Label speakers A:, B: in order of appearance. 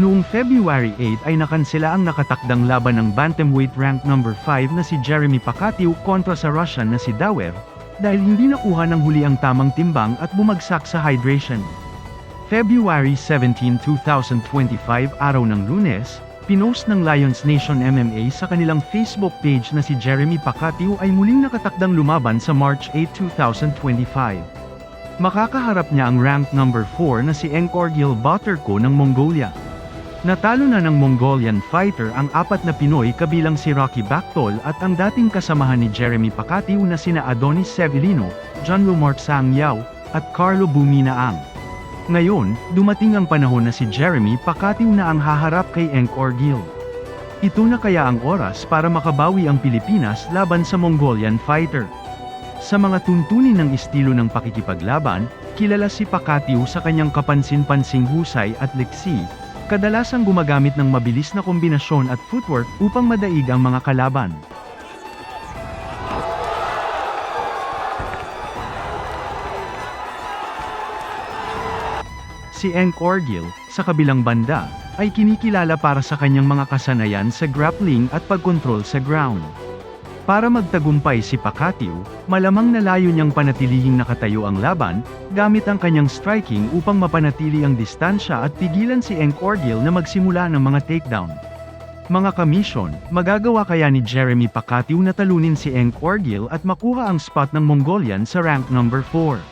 A: Noong February 8 ay nakansela ang nakatakdang laban ng bantamweight rank number 5 na si Jeremy Pakatiu kontra sa Russian na si Dawer, dahil hindi nakuha ng huli ang tamang timbang at bumagsak sa hydration. February 17, 2025 araw ng lunes, pinost ng Lions Nation MMA sa kanilang Facebook page na si Jeremy Pakatiu ay muling nakatakdang lumaban sa March 8, 2025. Makakaharap niya ang rank number 4 na si Enkorgil Baterko ng Mongolia. Natalo na ng Mongolian fighter ang apat na Pinoy kabilang si Rocky Bactol at ang dating kasamahan ni Jeremy Pakatiu na sina Adonis Severino, John Lumart Sangyao, at Carlo Buminaang. Ngayon, dumating ang panahon na si Jeremy Pakatiu na ang haharap kay Enk Orgil. Ito na kaya ang oras para makabawi ang Pilipinas laban sa Mongolian fighter. Sa mga tuntunin ng estilo ng pakikipaglaban, kilala si Pakatiu sa kanyang kapansin-pansing husay at leksi, kadalasang gumagamit ng mabilis na kombinasyon at footwork upang madaig ang mga kalaban. Si Enk Orgil, sa kabilang banda, ay kinikilala para sa kanyang mga kasanayan sa grappling at pagkontrol sa ground. Para magtagumpay si Pakatiu, malamang nalayo niyang panatilihing nakatayo ang laban, gamit ang kanyang striking upang mapanatili ang distansya at pigilan si Orgil na magsimula ng mga takedown. Mga kamisyon, magagawa kaya ni Jeremy Pakatiu na talunin si Orgil at makuha ang spot ng Mongolian sa rank number 4.